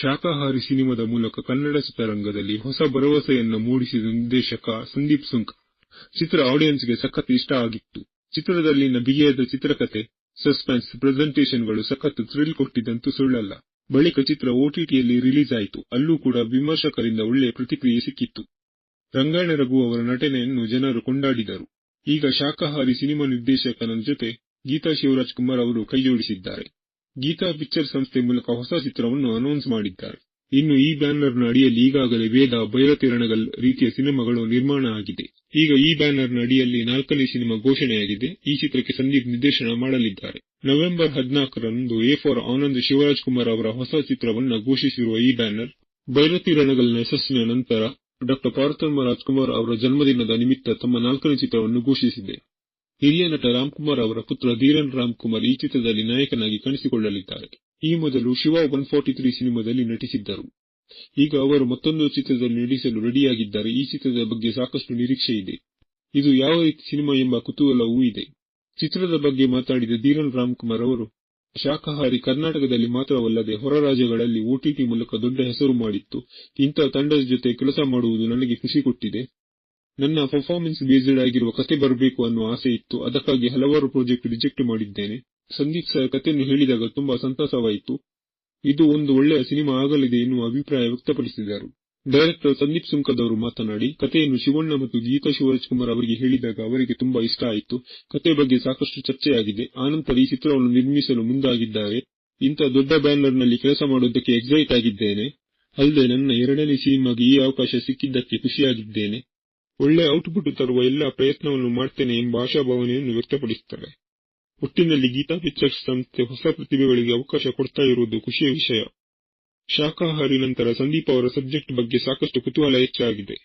ಶಾಕಾಹಾರಿ ಸಿನಿಮಾದ ಮೂಲಕ ಕನ್ನಡ ಚಿತ್ರರಂಗದಲ್ಲಿ ಹೊಸ ಭರವಸೆಯನ್ನು ಮೂಡಿಸಿದ ನಿರ್ದೇಶಕ ಸಂದೀಪ್ ಸುಂಕ್. ಚಿತ್ರ ಆಡಿಯನ್ಸ್ಗೆ ಸಖತ್ ಇಷ್ಟ ಆಗಿತ್ತು. ಚಿತ್ರದಲ್ಲಿನ ಬಿಗಿಯಾದ ಚಿತ್ರಕಥೆ ಸಸ್ಪೆನ್ಸ್ ಪ್ರೆಸೆಂಟೇಷನ್ಗಳು ಸಖತ್ ಥ್ರಿಲ್ ಕೊಟ್ಟಿದ್ದಂತೂ ಸುಳ್ಳಲ್ಲ. ಬಳಿಕ ಚಿತ್ರ ಓಟಿಟಿಯಲ್ಲಿ ರಿಲೀಸ್ ಆಯಿತು. ಅಲ್ಲೂ ಕೂಡ ವಿಮರ್ಶಕರಿಂದ ಒಳ್ಳೆಯ ಪ್ರತಿಕ್ರಿಯೆ ಸಿಕ್ಕಿತ್ತು. ರಂಗಾಯಣ ರಘು ಅವರ ನಟನೆಯನ್ನು ಜನರು ಕೊಂಡಾಡಿದರು. ಈಗ ಶಾಖಾಹಾರಿ ಸಿನಿಮಾ ನಿರ್ದೇಶಕನ ಜೊತೆ ಗೀತಾ ಶಿವರಾಜ್ ಕುಮಾರ್ ಅವರು ಕೈಜೋಡಿಸಿದ್ದಾರೆ. ಗೀತಾ ಪಿಕ್ಚರ್ ಸಂಸ್ಥೆ ಮೂಲಕ ಹೊಸ ಚಿತ್ರವನ್ನು ಅನೌನ್ಸ್ ಮಾಡಿದ್ದಾರೆ. ಇನ್ನು ಈ ಬ್ಯಾನರ್ನ ಅಡಿಯಲ್ಲಿ ಈಗಾಗಲೇ ವೇದ ಭೈರತಿರಣಗಲ್ ರೀತಿಯ ಸಿನಿಮಾಗಳು ನಿರ್ಮಾಣ ಆಗಿದೆ. ಈಗ ಈ ಬ್ಯಾನರ್ನ ಅಡಿಯಲ್ಲಿ ನಾಲ್ಕನೇ ಸಿನಿಮಾ ಘೋಷಣೆಯಾಗಿದೆ. ಈ ಚಿತ್ರಕ್ಕೆ ಸಂದೀಪ್ ನಿರ್ದೇಶನ ಮಾಡಲಿದ್ದಾರೆ. ನವೆಂಬರ್ ಹದಿನಾಲ್ಕರಂದು ಎ ಫಾರ್ ಆನಂದ್ ಶಿವರಾಜ್ ಕುಮಾರ್ ಅವರ ಹೊಸ ಚಿತ್ರವನ್ನು ಘೋಷಿಸಿರುವ ಈ ಬ್ಯಾನರ್, ಬೈರತಿರಣಗಲ್ನ ಯಶಸ್ಸಿನ ನಂತರ ಡಾ ಪಾರ್ಥಮ್ಮ ರಾಜ್ಕುಮಾರ್ ಅವರ ಜನ್ಮದಿನದ ನಿಮಿತ್ತ ತಮ್ಮ ನಾಲ್ಕನೇ ಚಿತ್ರವನ್ನು ಘೋಷಿಸಿದೆ. ಹಿರಿಯ ನಟ ರಾಮ್ಕುಮಾರ್ ಅವರ ಪುತ್ರ ಧೀರನ್ ರಾಮ್ಕುಮಾರ್ ಈ ಚಿತ್ರದಲ್ಲಿ ನಾಯಕನಾಗಿ ಕಾಣಿಸಿಕೊಳ್ಳಲಿದ್ದಾರೆ. ಈ ಮೊದಲು ಶಿವ ಒನ್ ಫಾರ್ಟಿ ತ್ರೀ ಸಿನಿಮಾದಲ್ಲಿ ನಟಿಸಿದ್ದರು. ಈಗ ಅವರು ಮತ್ತೊಂದು ಚಿತ್ರದಲ್ಲಿ ನಟಿಸಲು ರೆಡಿಯಾಗಿದ್ದಾರೆ. ಈ ಚಿತ್ರದ ಬಗ್ಗೆ ಸಾಕಷ್ಟು ನಿರೀಕ್ಷೆ ಇದೆ. ಇದು ಯಾವ ರೀತಿ ಸಿನಿಮಾ ಎಂಬ ಕುತೂಹಲವೂ ಇದೆ. ಚಿತ್ರದ ಬಗ್ಗೆ ಮಾತಾಡಿದ ಧೀರನ್ ರಾಮ್ಕುಮಾರ್ ಅವರು, ಶಾಖಾಹಾರಿ ಕರ್ನಾಟಕದಲ್ಲಿ ಮಾತ್ರವಲ್ಲದೆ ಹೊರ ರಾಜ್ಯಗಳಲ್ಲಿ ಓಟಿಟಿ ಮೂಲಕ ದೊಡ್ಡ ಹೆಸರು ಮಾಡಿತ್ತು. ಇಂಥ ತಂಡದ ಜೊತೆ ಕೆಲಸ ಮಾಡುವುದು ನನಗೆ ಖುಷಿ ಕೊಟ್ಟಿದೆ. ನನ್ನ ಪರ್ಫಾರ್ಮೆನ್ಸ್ ಬೇಸ್ಡ್ ಆಗಿರುವ ಕತೆ ಬರಬೇಕು ಅನ್ನುವ ಆಸೆ ಇತ್ತು. ಅದಕ್ಕಾಗಿ ಹಲವಾರು ಪ್ರಾಜೆಕ್ಟ್ ರಿಜೆಕ್ಟ್ ಮಾಡಿದ್ದೇನೆ. ಸಂದೀಪ್ ಸರ್ ಕಥೆಯನ್ನು ಹೇಳಿದಾಗ ತುಂಬಾ ಸಂತಸವಾಯಿತು. ಇದು ಒಂದು ಒಳ್ಳೆಯ ಸಿನಿಮಾ ಆಗಲಿದೆ ಎನ್ನುವ ಅಭಿಪ್ರಾಯ ವ್ಯಕ್ತಪಡಿಸಿದರು. ಡೈರೆಕ್ಟರ್ ಸಂದೀಪ್ ಸುಂಕದವರು ಮಾತನಾಡಿ, ಕತೆಯನ್ನು ಶಿವಣ್ಣ ಮತ್ತು ಗೀತಾ ಶಿವರಾಜ್ ಕುಮಾರ್ ಅವರಿಗೆ ಹೇಳಿದಾಗ ಅವರಿಗೆ ತುಂಬಾ ಇಷ್ಟ ಆಯಿತು. ಕಥೆ ಬಗ್ಗೆ ಸಾಕಷ್ಟು ಚರ್ಚೆಯಾಗಿದೆ. ಆನಂತರ ಈ ಚಿತ್ರವನ್ನು ನಿರ್ಮಿಸಲು ಮುಂದಾಗಿದ್ದಾರೆ. ಇಂಥ ದೊಡ್ಡ ಬ್ಯಾನರ್ನಲ್ಲಿ ಕೆಲಸ ಮಾಡುವುದಕ್ಕೆ ಎಕ್ಸೈಟ್ ಆಗಿದ್ದೇನೆ. ಅಲ್ಲದೆ ನನ್ನ ಎರಡನೇ ಸಿನಿಮಾಗೆ ಈ ಅವಕಾಶ ಸಿಕ್ಕಿದ್ದಕ್ಕೆ ಖುಷಿಯಾಗಿದ್ದೇನೆ. ಒಳ್ಳೆ ಔಟ್ಪುಟ್ ತರುವ ಎಲ್ಲಾ ಪ್ರಯತ್ನವನ್ನು ಮಾಡ್ತೇನೆ ಎಂಬ ಆಶಾಭಾವನೆಯನ್ನು ವ್ಯಕ್ತಪಡಿಸುತ್ತಾರೆ ಒಟ್ಟಿನಲ್ಲಿ ಗೀತಾ ಪಿಕ್ಚರ್ಸ್ ಸಂಸ್ಥೆ ಹೊಸ ಪ್ರತಿಭೆಗಳಿಗೆ ಅವಕಾಶ ಕೊಡ್ತಾ ಇರುವುದು ಖುಷಿಯ ವಿಷಯ. ಶಾಖಾಹಾರಿ ನಂತರ ಸಂದೀಪ್ ಅವರ ಸಬ್ಜೆಕ್ಟ್ ಬಗ್ಗೆ ಸಾಕಷ್ಟು ಕುತೂಹಲ ಹೆಚ್ಚಾಗಿದೆ.